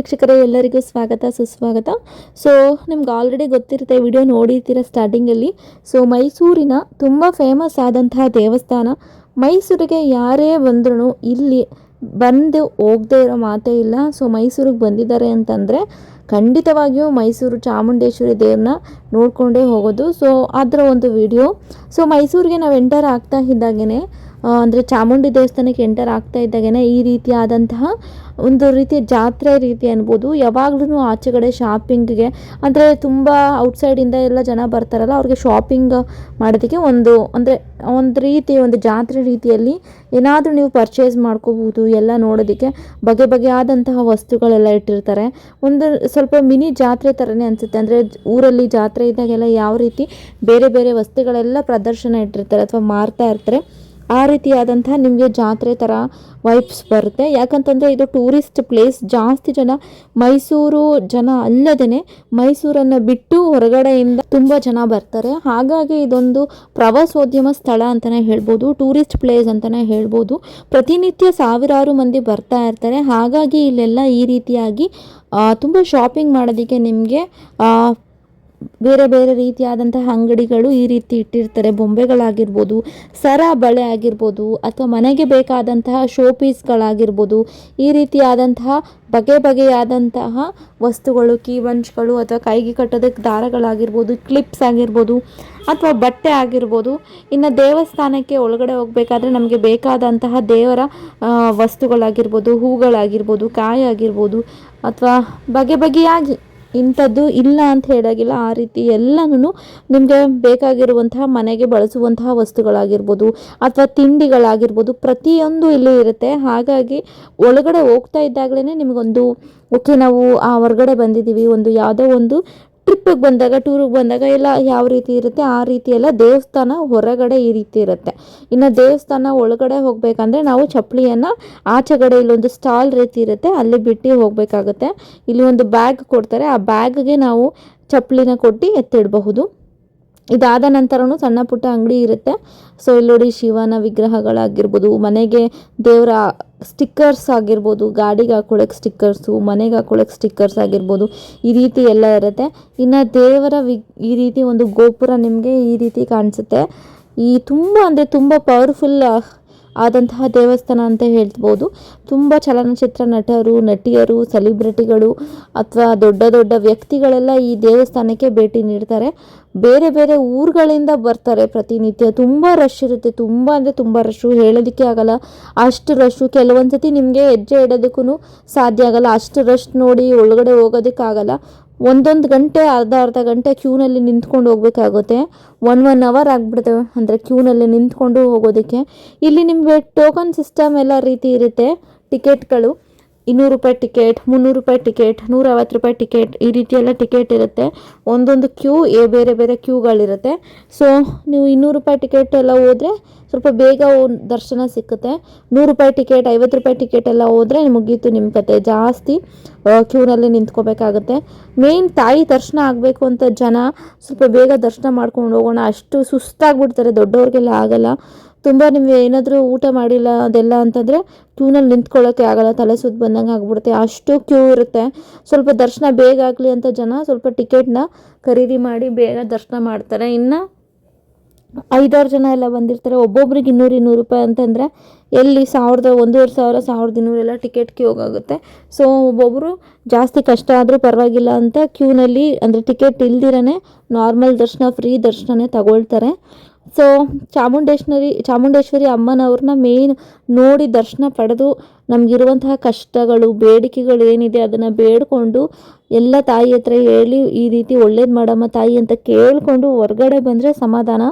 ವೀಕ್ಷಕರೇ, ಎಲ್ಲರಿಗೂ ಸ್ವಾಗತ, ಸುಸ್ವಾಗತ. ಸೊ ನಿಮ್ಗೆ ಆಲ್ರೆಡಿ ಗೊತ್ತಿರುತ್ತೆ ವಿಡಿಯೋ ನೋಡಿರ್ತೀರ ಸ್ಟಾರ್ಟಿಂಗಲ್ಲಿ ಸೊ ಮೈಸೂರಿನ ತುಂಬ ಫೇಮಸ್ ಆದಂತಹ ದೇವಸ್ಥಾನ. ಮೈಸೂರಿಗೆ ಯಾರೇ ಬಂದ್ರೂ ಇಲ್ಲಿ ಬಂದು ಹೋಗದೇ ಇರೋ ಮಾತೇ ಇಲ್ಲ. ಸೊ ಮೈಸೂರಿಗೆ ಬಂದಿದ್ದಾರೆ ಅಂತಂದರೆ, ಖಂಡಿತವಾಗಿಯೂ ಮೈಸೂರು ಚಾಮುಂಡೇಶ್ವರಿ ದೇವ್ರನ್ನ ನೋಡಿಕೊಂಡೇ ಹೋಗೋದು. ಸೊ ಅದರ ಒಂದು ವಿಡಿಯೋ ಸೊ ಮೈಸೂರಿಗೆ ನಾವು ಎಂಟರ್ ಆಗ್ತಾ ಇದ್ದಾಗೇ ಅಂದರೆ ಚಾಮುಂಡಿ ದೇವಸ್ಥಾನಕ್ಕೆ ಎಂಟರ್ ಆಗ್ತಾ ಇದ್ದಾಗೇ ಈ ರೀತಿಯಾದಂತಹ ಒಂದು ರೀತಿಯ ಜಾತ್ರೆ ರೀತಿ ಅನ್ಬೋದು. ಯಾವಾಗ್ಲೂ ಆಚೆಗಡೆ ಶಾಪಿಂಗ್ಗೆ ಅಂದರೆ ತುಂಬ ಔಟ್ಸೈಡಿಂದ ಎಲ್ಲ ಜನ ಬರ್ತಾರಲ್ಲ, ಅವ್ರಿಗೆ ಶಾಪಿಂಗ್ ಮಾಡೋದಕ್ಕೆ ಒಂದು, ಅಂದರೆ ಒಂದು ರೀತಿ, ಒಂದು ಜಾತ್ರೆ ರೀತಿಯಲ್ಲಿ ಏನಾದರೂ ನೀವು ಪರ್ಚೇಸ್ ಮಾಡ್ಕೋಬೋದು ಎಲ್ಲ ನೋಡೋದಕ್ಕೆ. ಬಗೆ ಬಗೆಯಾದಂತಹ ವಸ್ತುಗಳೆಲ್ಲ ಇಟ್ಟಿರ್ತಾರೆ. ಒಂದು ಸ್ವಲ್ಪ ಮಿನಿ ಜಾತ್ರೆ ಥರನೇ ಅನಿಸುತ್ತೆ. ಅಂದರೆ ಊರಲ್ಲಿ ಜಾತ್ರೆ ಇದ್ದಾಗೆಲ್ಲ ಯಾವ ರೀತಿ ಬೇರೆ ಬೇರೆ ವಸ್ತುಗಳೆಲ್ಲ ಪ್ರದರ್ಶನ ಇಟ್ಟಿರ್ತಾರೆ, ಅಥವಾ ಮಾರ್ತಾ ಇರ್ತಾರೆ. ಆ ರೀತಿಯಾದಂಥ ನಿಮಗೆ ಜಾತ್ರೆ ಥರ ವೈಬ್ಸ್ ಬರುತ್ತೆ. ಯಾಕಂತಂದರೆ ಇದು ಟೂರಿಸ್ಟ್ ಪ್ಲೇಸ್ ಜಾಸ್ತಿ ಜನ ಮೈಸೂರು ಜನ ಅಲ್ಲದೇ ಮೈಸೂರನ್ನು ಬಿಟ್ಟು ಹೊರಗಡೆಯಿಂದ ತುಂಬ ಜನ ಬರ್ತಾರೆ. ಹಾಗಾಗಿ ಇದೊಂದು ಪ್ರವಾಸೋದ್ಯಮ ಸ್ಥಳ ಅಂತಲೇ ಹೇಳ್ಬೋದು ಟೂರಿಸ್ಟ್ ಪ್ಲೇಸ್ ಅಂತಲೇ ಹೇಳ್ಬೋದು. ಪ್ರತಿನಿತ್ಯ ಸಾವಿರಾರು ಮಂದಿ ಬರ್ತಾ ಇರ್ತಾರೆ. ಹಾಗಾಗಿ ಇಲ್ಲೆಲ್ಲ ಈ ರೀತಿಯಾಗಿ ತುಂಬ ಶಾಪಿಂಗ್ ಮಾಡೋದಕ್ಕೆ ನಿಮಗೆ ಬೇರೆ ಬೇರೆ ರೀತಿಯಾದಂತಹ ಅಂಗಡಿಗಳು ಈ ರೀತಿ ಇಟ್ಟಿರ್ತಾರೆ. ಬೊಂಬೆಗಳಾಗಿರ್ಬೋದು, ಸರ ಬಳೆ ಆಗಿರ್ಬೋದು, ಅಥವಾ ಮನೆಗೆ ಬೇಕಾದಂತಹ ಶೋ ಪೀಸ್ಗಳಾಗಿರ್ಬೋದು ಈ ರೀತಿಯಾದಂತಹ ಬಗೆ ಬಗೆಯಾದಂತಹ ವಸ್ತುಗಳು ಕೀವಂಚ್ಗಳು ಅಥವಾ ಕೈಗೆ ಕಟ್ಟೋದಕ್ಕೆ ದಾರಗಳಾಗಿರ್ಬೋದು, ಕ್ಲಿಪ್ಸ್ ಆಗಿರ್ಬೋದು, ಅಥವಾ ಬಟ್ಟೆ ಆಗಿರ್ಬೋದು. ಇನ್ನು ದೇವಸ್ಥಾನಕ್ಕೆ ಒಳಗಡೆ ಹೋಗಬೇಕಾದ್ರೆ ನಮಗೆ ಬೇಕಾದಂತಹ ದೇವರ ವಸ್ತುಗಳಾಗಿರ್ಬೋದು, ಹೂಗಳಾಗಿರ್ಬೋದು, ಕಾಯಿ ಆಗಿರ್ಬೋದು, ಅಥವಾ ಬಗೆ ಬಗೆಯಾಗಿ ಇಂಥದ್ದು ಇಲ್ಲ ಅಂತ ಹೇಳೋಗಿಲ್ಲ. ಆ ರೀತಿ ಎಲ್ಲನೂ ನಿಮಗೆ ಬೇಕಾಗಿರುವಂತಹ ಮನೆಗೆ ಬಳಸುವಂತಹ ವಸ್ತುಗಳಾಗಿರ್ಬೋದು ಅಥವಾ ತಿಂಡಿಗಳಾಗಿರ್ಬೋದು ಪ್ರತಿಯೊಂದು ಇಲ್ಲಿ ಇರುತ್ತೆ. ಹಾಗಾಗಿ ಒಳಗಡೆ ಹೋಗ್ತಾ ಇದ್ದಾಗಲೇ ನಿಮಗೊಂದು, ಓಕೆ ನಾವು ಆ ಹೊರಗಡೆ ಬಂದಿದ್ದೀವಿ, ಒಂದು ಯಾವುದೋ ಒಂದು ಟ್ರಿಪ್ಪಿಗೆ ಬಂದಾಗ ಟೂರಿಗೆ ಬಂದಾಗ ಎಲ್ಲ ಯಾವ ರೀತಿ ಇರುತ್ತೆ, ಆ ರೀತಿ ಎಲ್ಲ ದೇವಸ್ಥಾನ ಹೊರಗಡೆ ಈ ರೀತಿ ಇರುತ್ತೆ. ಇನ್ನು ದೇವಸ್ಥಾನ ಒಳಗಡೆ ಹೋಗಬೇಕಂದ್ರೆ ನಾವು ಚಪ್ಪಲಿಯನ್ನು ಆಚೆಗಡೆ ಇಲ್ಲೊಂದು ಸ್ಟಾಲ್ ರೀತಿ ಇರುತ್ತೆ, ಅಲ್ಲಿ ಬಿಟ್ಟು ಹೋಗಬೇಕಾಗುತ್ತೆ. ಇಲ್ಲಿ ಒಂದು ಬ್ಯಾಗ್ ಕೊಡ್ತಾರೆ, ಆ ಬ್ಯಾಗ್ಗೆ ನಾವು ಚಪ್ಪಲಿನ ಕೊಟ್ಟು ಎತ್ತಿಡಬಹುದು. ಇದಾದ ನಂತರನೂ ಸಣ್ಣ ಪುಟ್ಟ ಅಂಗಡಿ ಇರುತ್ತೆ. ಸೊ, ಇಲ್ಲಿ ನೋಡಿ ಶಿವನ ವಿಗ್ರಹಗಳಾಗಿರ್ಬೋದು, ಮನೆಗೆ ದೇವರ ಸ್ಟಿಕ್ಕರ್ಸ್ ಆಗಿರ್ಬೋದು, ಗಾಡಿಗೆ ಹಾಕೊಳ್ಳೋಕೆ ಸ್ಟಿಕ್ಕರ್ಸು, ಮನೆಗೆ ಹಾಕೊಳಕ್ಕೆ ಸ್ಟಿಕ್ಕರ್ಸ್ ಆಗಿರ್ಬೋದು, ಈ ರೀತಿ ಎಲ್ಲ ಇರುತ್ತೆ. ಇನ್ನು ದೇವರ ವಿ, ಈ ರೀತಿ ಒಂದು ಗೋಪುರ ನಿಮಗೆ ಈ ರೀತಿ ಕಾಣಿಸುತ್ತೆ. ಈ ತುಂಬ ಅಂದರೆ ತುಂಬ ಪವರ್ಫುಲ್ ಆದಂತಹ ದೇವಸ್ಥಾನ ಅಂತ ಹೇಳ್ಬೋದು. ತುಂಬ ಚಲನಚಿತ್ರ ನಟರು, ನಟಿಯರು ಸೆಲಿಬ್ರಿಟಿಗಳು ಅಥವಾ ದೊಡ್ಡ ದೊಡ್ಡ ವ್ಯಕ್ತಿಗಳೆಲ್ಲ ಈ ದೇವಸ್ಥಾನಕ್ಕೆ ಭೇಟಿ ನೀಡ್ತಾರೆ. ಬೇರೆ ಬೇರೆ ಊರುಗಳಿಂದ ಬರ್ತಾರೆ ಪ್ರತಿನಿತ್ಯ. ತುಂಬ ರಶ್ ಇರುತ್ತೆ. ತುಂಬ ಅಂದರೆ ತುಂಬ ರಶ್ಶು ಹೇಳೋದಕ್ಕೆ ಆಗಲ್ಲ. ಅಷ್ಟು ರಶ್ಶು ಕೆಲವೊಂದು ಸತಿ ನಿಮಗೆ ಹೆಜ್ಜೆ ಇಡೋದಕ್ಕೂ ಸಾಧ್ಯ ಆಗಲ್ಲ. ಅಷ್ಟು ರಶ್ ನೋಡಿ ಒಳಗಡೆ ಹೋಗೋದಕ್ಕಾಗಲ್ಲ. ಒಂದೊಂದು ಗಂಟೆ, ಅರ್ಧ ಅರ್ಧ ಗಂಟೆ ಕ್ಯೂನಲ್ಲಿ ನಿಂತ್ಕೊಂಡು ಹೋಗ್ಬೇಕಾಗುತ್ತೆ. ಒನ್ ಒನ್ ಅವರ್ ಆಗಿಬಿಡುತ್ತೆ. ಅಂದರೆ ಕ್ಯೂನಲ್ಲಿ ನಿಂತ್ಕೊಂಡು ಹೋಗೋದಕ್ಕೆ. ಇಲ್ಲಿ ನಿಮಗೆ ಟೋಕನ್ ಸಿಸ್ಟಮ್ ಎಲ್ಲ ರೀತಿ ಇರುತ್ತೆ. ಟಿಕೆಟ್ಗಳು ಇನ್ನೂರು ರೂಪಾಯಿ ಟಿಕೆಟ್ ಮುನ್ನೂರು ರೂಪಾಯಿ ಟಿಕೆಟ್ ನೂರೈವತ್ತು ರೂಪಾಯಿ ಟಿಕೆಟ್ ಈ ರೀತಿ ಎಲ್ಲ ಟಿಕೆಟ್ ಇರುತ್ತೆ. ಒಂದೊಂದು ಕ್ಯೂ ಏ ಬೇರೆ ಬೇರೆ ಕ್ಯೂಗಳಿರುತ್ತೆ ಸೊ ನೀವು ಇನ್ನೂರು ರೂಪಾಯಿ ಟಿಕೆಟ್ ಎಲ್ಲ ಹೋದರೆ ಸ್ವಲ್ಪ ಬೇಗ ದರ್ಶನ ಸಿಕ್ಕುತ್ತೆ. ನೂರು ರೂಪಾಯಿ ಟಿಕೆಟ್ ಐವತ್ತು ರೂಪಾಯಿ ಟಿಕೆಟ್ ಎಲ್ಲ ಹೋದರೆ ಮುಗೀತು ನಿಮ್ಮ ಕತೆ. ಜಾಸ್ತಿ ಕ್ಯೂನಲ್ಲಿ ನಿಂತ್ಕೋಬೇಕಾಗುತ್ತೆ. ಮೇನ್ ತಾಯಿ ದರ್ಶನ ಆಗಬೇಕು ಅಂತ ಜನ ಸ್ವಲ್ಪ ಬೇಗ ದರ್ಶನ ಮಾಡ್ಕೊಂಡು ಹೋಗೋಣ. ಅಷ್ಟು ಸುಸ್ತಾಗ್ಬಿಡ್ತಾರೆ. ದೊಡ್ಡವ್ರಿಗೆಲ್ಲ ಆಗಲ್ಲ. ತುಂಬ ನೀವು ಏನಾದರೂ ಊಟ ಮಾಡಿಲ್ಲ, ಅದೆಲ್ಲ ಅಂತಂದರೆ ಕ್ಯೂನಲ್ಲಿ ನಿಂತ್ಕೊಳ್ಳೋಕ್ಕೆ ಆಗಲ್ಲ, ತಲೆ ಸುತ್ತ ಬಂದಂಗೆ ಆಗ್ಬಿಡುತ್ತೆ, ಅಷ್ಟು ಕ್ಯೂ ಇರುತ್ತೆ. ಸ್ವಲ್ಪ ದರ್ಶನ ಬೇಗ ಆಗಲಿ ಅಂತ ಜನ ಸ್ವಲ್ಪ ಟಿಕೆಟ್ನ ಖರೀದಿ ಮಾಡಿ ಬೇಗ ದರ್ಶನ ಮಾಡ್ತಾರೆ. ಇನ್ನು ಐದಾರು ಜನ ಎಲ್ಲ ಬಂದಿರ್ತಾರೆ, ಒಬ್ಬೊಬ್ರಿಗೆ ಇನ್ನೂರು ಇನ್ನೂರು ರೂಪಾಯಿ ಅಂತಂದರೆ ಎಲ್ಲಿ ಸಾವಿರದ, ಒಂದೂವರೆ ಸಾವಿರ, ಸಾವಿರದ ಇನ್ನೂರೆಲ್ಲ ಕ್ಯೂ ಹೋಗುತ್ತೆ. ಸೊ ಒಬ್ಬೊಬ್ಬರು ಜಾಸ್ತಿ ಕಷ್ಟ ಆದರೂ ಪರವಾಗಿಲ್ಲ ಅಂತ ಕ್ಯೂನಲ್ಲಿ, ಅಂದರೆ ಟಿಕೆಟ್ ಇಲ್ದಿರೇ ನಾರ್ಮಲ್ ದರ್ಶನ ಫ್ರೀ ದರ್ಶನನೇ ತಗೊಳ್ತಾರೆ. ಸೊ ಚಾಮುಂಡೇಶ್ವರಿ ಚಾಮುಂಡೇಶ್ವರಿ ಅಮ್ಮನವ್ರನ್ನ ಮೇನ್ ನೋಡಿ ದರ್ಶನ ಪಡೆದು ನಮಗಿರುವಂತಹ ಕಷ್ಟಗಳು, ಬೇಡಿಕೆಗಳು ಏನಿದೆ ಅದನ್ನು ಬೇಡಿಕೊಂಡು ಎಲ್ಲ ತಾಯಿ ಹತ್ರ ಹೇಳಿ ಈ ರೀತಿ ಒಳ್ಳೇದು ಮಾಡಮ್ಮ ತಾಯಿ ಅಂತ ಕೇಳಿಕೊಂಡು ಹೊರಗಡೆ ಬಂದರೆ ಸಮಾಧಾನ.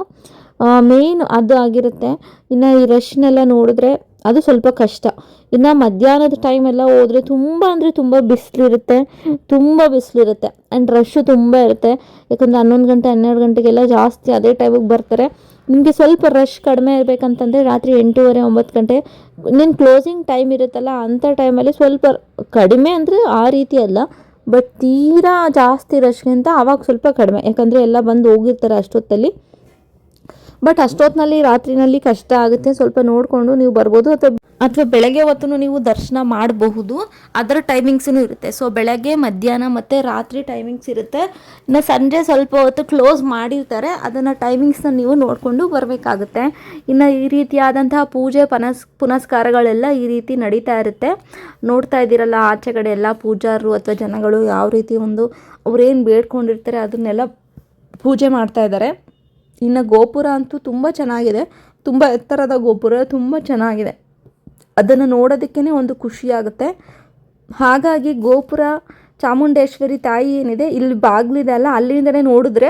ಮೇನ್ ಅದು ಆಗಿರುತ್ತೆ. ಇನ್ನು ಈ ರಶ್ನೆಲ್ಲ ನೋಡಿದ್ರೆ ಅದು ಸ್ವಲ್ಪ ಕಷ್ಟ. ಇನ್ನು ಮಧ್ಯಾಹ್ನದ ಟೈಮೆಲ್ಲ ಹೋದರೆ ತುಂಬ ಅಂದರೆ ತುಂಬ ಬಿಸಿಲಿರುತ್ತೆ. ತುಂಬ ಬಿಸಿಲಿರುತ್ತೆ. ಆ್ಯಂಡ್ ರಶ್ಶು ತುಂಬ ಇರುತ್ತೆ. ಯಾಕಂದರೆ ಹನ್ನೊಂದು ಗಂಟೆ, ಹನ್ನೆರಡು ಗಂಟೆಗೆಲ್ಲ ಜಾಸ್ತಿ ಅದೇ ಟೈಮಿಗೆ ಬರ್ತಾರೆ. ನಿಮಗೆ ಸ್ವಲ್ಪ ರಶ್ ಕಡಿಮೆ ಇರಬೇಕಂತಂದರೆ ರಾತ್ರಿ ಎಂಟೂವರೆ, ಒಂಬತ್ತು ಗಂಟೆ. ನಿನ್ನ ಕ್ಲೋಸಿಂಗ್ ಟೈಮ್ ಇರುತ್ತಲ್ಲ ಅಂಥ ಟೈಮಲ್ಲಿ ಸ್ವಲ್ಪ ಕಡಿಮೆ ಅಂದರೆ ಆ ರೀತಿ ಅಲ್ಲ. ಬಟ್ ತೀರಾ ಜಾಸ್ತಿ ರಶ್ಗಿಂತ ಆವಾಗ ಸ್ವಲ್ಪ ಕಡಿಮೆ. ಯಾಕಂದರೆ ಎಲ್ಲ ಬಂದು ಹೋಗಿರ್ತಾರೆ ಅಷ್ಟೊತ್ತಲ್ಲಿ. ಬಟ್ ಅಷ್ಟೊತ್ತಿನಲ್ಲಿ ರಾತ್ರಿನಲ್ಲಿ ಕಷ್ಟ ಆಗುತ್ತೆ. ಸ್ವಲ್ಪ ನೋಡಿಕೊಂಡು ನೀವು ಬರ್ಬೋದು ಅಥವಾ ಅಥವಾ ಬೆಳಗ್ಗೆ ಹೊತ್ತು ನೀವು ದರ್ಶನ ಮಾಡಬಹುದು. ಅದರ ಟೈಮಿಂಗ್ಸೂ ಇರುತ್ತೆ. ಸೊ ಬೆಳಗ್ಗೆ, ಮಧ್ಯಾಹ್ನ ಮತ್ತು ರಾತ್ರಿ ಟೈಮಿಂಗ್ಸ್ ಇರುತ್ತೆ. ಇನ್ನು ಸಂಜೆ ಸ್ವಲ್ಪ ಹೊತ್ತು ಕ್ಲೋಸ್ ಮಾಡಿರ್ತಾರೆ. ಅದನ್ನು ಟೈಮಿಂಗ್ಸ್ನ ನೀವು ನೋಡಿಕೊಂಡು ಬರಬೇಕಾಗುತ್ತೆ. ಇನ್ನು ಈ ರೀತಿಯಾದಂತಹ ಪೂಜೆ, ಪನಸ್, ಪುನಸ್ಕಾರಗಳೆಲ್ಲ ಈ ರೀತಿ ನಡೀತಾ ಇರುತ್ತೆ. ನೋಡ್ತಾ ಇದ್ದೀರಲ್ಲ, ಆಚೆ ಕಡೆ ಎಲ್ಲ ಪೂಜಾರರು ಅಥವಾ ಜನಗಳು ಯಾವ ರೀತಿ ಒಂದು ಅವ್ರೇನು ಬೇಡ್ಕೊಂಡಿರ್ತಾರೆ, ಅದನ್ನೆಲ್ಲ ಪೂಜೆ ಮಾಡ್ತಾ ಇದ್ದಾರೆ. ಇನ್ನು ಗೋಪುರ ಅಂತೂ ತುಂಬ ಚೆನ್ನಾಗಿದೆ. ತುಂಬ ಎತ್ತರದ ಗೋಪುರ, ತುಂಬ ಚೆನ್ನಾಗಿದೆ. ಅದನ್ನು ನೋಡೋದಕ್ಕೇ ಒಂದು ಖುಷಿಯಾಗುತ್ತೆ ಹಾಗಾಗಿ ಗೋಪುರ ಚಾಮುಂಡೇಶ್ವರಿ ತಾಯಿ ಏನಿದೆ, ಇಲ್ಲಿ ಬಾಗಿಲಿದೆ ಅಲ್ಲ ಅಲ್ಲಿಂದಲೇ ನೋಡಿದ್ರೆ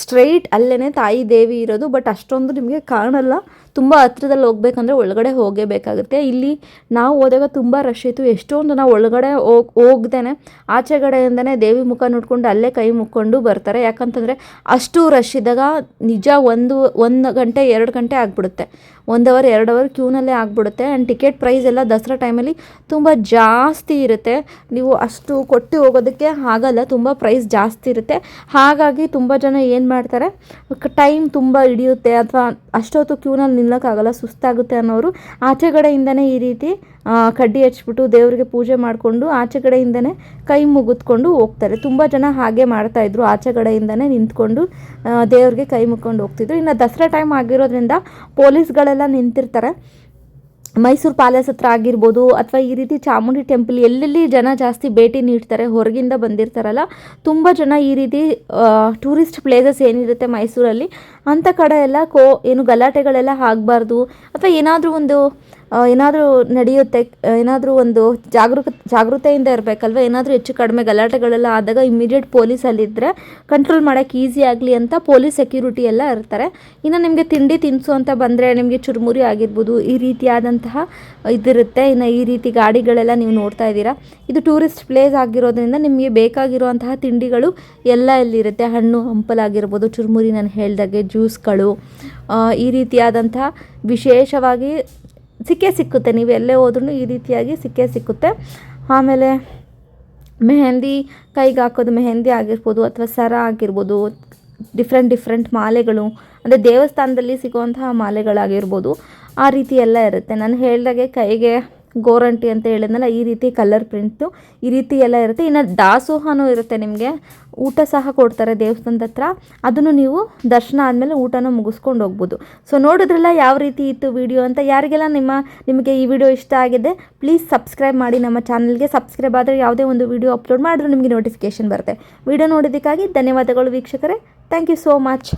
ಸ್ಟ್ರೈಟ್ ಅಲ್ಲೇ ತಾಯಿ ದೇವಿ ಇರೋದು, ಬಟ್ ಅಷ್ಟೊಂದು ನಿಮಗೆ ಕಾಣಲ್ಲ. ತುಂಬ ಹತ್ರದಲ್ಲಿ ಹೋಗ್ಬೇಕಂದ್ರೆ ಒಳಗಡೆ ಹೋಗೇಬೇಕಾಗುತ್ತೆ ಇಲ್ಲಿ ನಾವು ಹೋದಾಗ ತುಂಬ ರಶ್ ಇತ್ತು. ಎಷ್ಟೊಂದು ನಾವು ಒಳಗಡೆ ಹೋಗ್, ಹೋಗ್ದೇನೆ ಆಚೆಗಡೆಯಿಂದನೇ ದೇವಿ ಮುಖ ನೋಡ್ಕೊಂಡು ಅಲ್ಲೇ ಕೈ ಮುಕ್ಕೊಂಡು ಬರ್ತಾರೆ. ಯಾಕಂತಂದರೆ ಅಷ್ಟು ರಶ್ ಇದ್ದಾಗ ನಿಜ ಒಂದು ಒಂದು ಗಂಟೆ, ಎರಡು ಗಂಟೆ ಆಗಿಬಿಡುತ್ತೆ. ಒಂದು ಅವರ್, ಎರಡು ಅವರ್ ಕ್ಯೂನಲ್ಲೇ ಆಗಿಬಿಡುತ್ತೆ. ಆ್ಯಂಡ್ ಟಿಕೆಟ್ ಪ್ರೈಸ್ ಎಲ್ಲ ದಸರಾ ಟೈಮಲ್ಲಿ ತುಂಬ ಜಾಸ್ತಿ ಇರುತ್ತೆ. ನೀವು ಅಷ್ಟು ಕೊಟ್ಟು ಹೋಗೋದಕ್ಕೆ ಆಗಲ್ಲ, ತುಂಬ ಪ್ರೈಸ್ ಜಾಸ್ತಿ ಇರುತ್ತೆ. ಹಾಗಾಗಿ ತುಂಬ ಜನ ಏನು ಮಾಡ್ತಾರೆ? ಟೈಮ್ ತುಂಬ ಹಿಡಿಯುತ್ತೆ ಅಥವಾ ಅಷ್ಟೊತ್ತು ಕ್ಯೂನಲ್ಲಿ ನಿಲ್ಲಕ್ಕಾಗಲ್ಲ, ಸುಸ್ತಾಗುತ್ತೆ ಅನ್ನೋರು ಆಚೆ ಕಡೆಯಿಂದನೇ ಈ ರೀತಿ ಕಡ್ಡಿ ಹಚ್ಬಿಟ್ಟು ದೇವರಿಗೆ ಪೂಜೆ ಮಾಡಿಕೊಂಡು ಆಚೆ ಕಡೆಯಿಂದನೇ ಕೈ ಮುಗಿದ್ಕೊಂಡು ಹೋಗ್ತಾರೆ. ತುಂಬ ಜನ ಹಾಗೆ ಮಾಡ್ತಾಯಿದ್ರು ಆಚೆ ಕಡೆಯಿಂದನೇ ನಿಂತ್ಕೊಂಡು ದೇವ್ರಿಗೆ ಕೈ ಮುಗ್ಕೊಂಡು ಹೋಗ್ತಿದ್ರು. ಇನ್ನು ದಸರಾ ಟೈಮ್ ಆಗಿರೋದ್ರಿಂದ ಪೊಲೀಸ್ಗಳೆಲ್ಲ ನಿಂತಿರ್ತಾರೆ. ಮೈಸೂರು ಪ್ಯಾಲೇಸ್ ಹತ್ರ ಆಗಿರ್ಬೋದು ಅಥವಾ ಈ ರೀತಿ ಚಾಮುಂಡಿ ಟೆಂಪಲ್ ಎಲ್ಲೆಲ್ಲಿ ಜನ ಜಾಸ್ತಿ ಭೇಟಿ ನೀಡ್ತಾರೆ, ಹೊರಗಿಂದ ಬಂದಿರ್ತಾರಲ್ಲ, ತುಂಬ ಜನ ಈ ರೀತಿ ಟೂರಿಸ್ಟ್ ಪ್ಲೇಸಸ್ ಏನಿರುತ್ತೆ ಮೈಸೂರಲ್ಲಿ ಅಂಥ ಕಡೆ ಎಲ್ಲ ಕೋ, ಏನು ಗಲಾಟೆಗಳೆಲ್ಲ ಆಗಬಾರ್ದು, ಅಥವಾ ಏನಾದರೂ ಒಂದು ಏನಾದರೂ ನಡೆಯುತ್ತೆ ಏನಾದರೂ ಒಂದು ಜಾಗರೂಕ ಜಾಗೃತೆಯಿಂದ ಇರಬೇಕಲ್ವ? ಏನಾದರೂ ಹೆಚ್ಚು ಕಡಿಮೆ ಗಲಾಟೆಗಳೆಲ್ಲ ಆದಾಗ ಇಮಿಡಿಯೇಟ್ ಪೊಲೀಸಲ್ಲಿದ್ದರೆ ಕಂಟ್ರೋಲ್ ಮಾಡೋಕ್ಕೆ ಈಸಿ ಆಗಲಿ ಅಂತ ಪೊಲೀಸ್ ಸೆಕ್ಯೂರಿಟಿ ಎಲ್ಲ ಇರ್ತಾರೆ. ಇನ್ನು ನಿಮಗೆ ತಿಂಡಿ ತಿನಿಸು ಅಂತ ಬಂದರೆ ನಿಮಗೆ ಚುರುಮುರಿ ಆಗಿರ್ಬೋದು, ಈ ರೀತಿಯಾದಂತಹ ಇದಿರುತ್ತೆ. ಇನ್ನು ಈ ರೀತಿ ಗಾಡಿಗಳೆಲ್ಲ ನೀವು ನೋಡ್ತಾ ಇದ್ದೀರಾ. ಇದು ಟೂರಿಸ್ಟ್ ಪ್ಲೇಸ್ ಆಗಿರೋದ್ರಿಂದ ನಿಮಗೆ ಬೇಕಾಗಿರುವಂತಹ ತಿಂಡಿಗಳು ಎಲ್ಲ ಇಲ್ಲಿರುತ್ತೆ. ಹಣ್ಣು ಹಂಪಲಾಗಿರ್ಬೋದು ಚುರುಮುರಿ ನಾನು ಹೇಳ್ದಾಗೆ ಜ್ಯೂಸ್ಗಳು ಈ ರೀತಿಯಾದಂತಹ ವಿಶೇಷವಾಗಿ ಸಿಕ್ಕೇ ಸಿಕ್ಕುತ್ತೆ. ನೀವು ಎಲ್ಲೇ ಹೋದ್ರೂ ಈ ರೀತಿಯಾಗಿ ಸಿಕ್ಕೇ ಸಿಕ್ಕುತ್ತೆ. ಆಮೇಲೆ ಮೆಹಂದಿ ಕೈಗೆ ಹಾಕೋದು ಮೆಹಂದಿ ಆಗಿರ್ಬೋದು ಅಥವಾ ಸರ ಆಗಿರ್ಬೋದು ಡಿಫ್ರೆಂಟ್ ಡಿಫ್ರೆಂಟ್ ಮಾಲೆಗಳು, ಅಂದರೆ ದೇವಸ್ಥಾನದಲ್ಲಿ ಸಿಗುವಂತಹ ಮಾಲೆಗಳಾಗಿರ್ಬೋದು, ಆ ರೀತಿ ಎಲ್ಲ ಇರುತ್ತೆ. ನಾನು ಹೇಳಿದಾಗೆ ಕೈಗೆ ಗೋರಂಟಿ ಅಂತ ಹೇಳಿದ್ನಲ್ಲ, ಈ ರೀತಿ ಕಲರ್ ಪ್ರಿಂಟು ಈ ರೀತಿ ಎಲ್ಲ ಇರುತ್ತೆ. ಇನ್ನು ದಾಸೋಹನೂ ಇರುತ್ತೆ ನಿಮಗೆ. ಊಟ ಸಹ ಕೊಡ್ತಾರೆ ದೇವಸ್ಥಾನದ ಹತ್ರ. ಅದನ್ನು ನೀವು ದರ್ಶನ ಆದಮೇಲೆ ಊಟನ ಮುಗಿಸ್ಕೊಂಡು ಹೋಗ್ಬೋದು. ಸೊ ನೋಡಿದ್ರಲ್ಲ ಯಾವ ರೀತಿ ಇತ್ತು ವಿಡಿಯೋ ಅಂತ. ಯಾರಿಗೆಲ್ಲ ನಿಮ್ಮ, ನಿಮಗೆ ಈ ವಿಡಿಯೋ ಇಷ್ಟ ಆಗಿದೆ ಪ್ಲೀಸ್ ಸಬ್ಸ್ಕ್ರೈಬ್ ಮಾಡಿ ನಮ್ಮ ಚಾನಲ್ಗೆ ಸಬ್ಸ್ಕ್ರೈಬ್ ಆದರೆ ಯಾವುದೇ ಒಂದು ವಿಡಿಯೋ ಅಪ್ಲೋಡ್ ಮಾಡಿದ್ರೆ ನಿಮಗೆ ನೋಟಿಫಿಕೇಷನ್ ಬರುತ್ತೆ. ವಿಡಿಯೋ ನೋಡೋದಕ್ಕಾಗಿ ಧನ್ಯವಾದಗಳು ವೀಕ್ಷಕರೇ. Thank you so much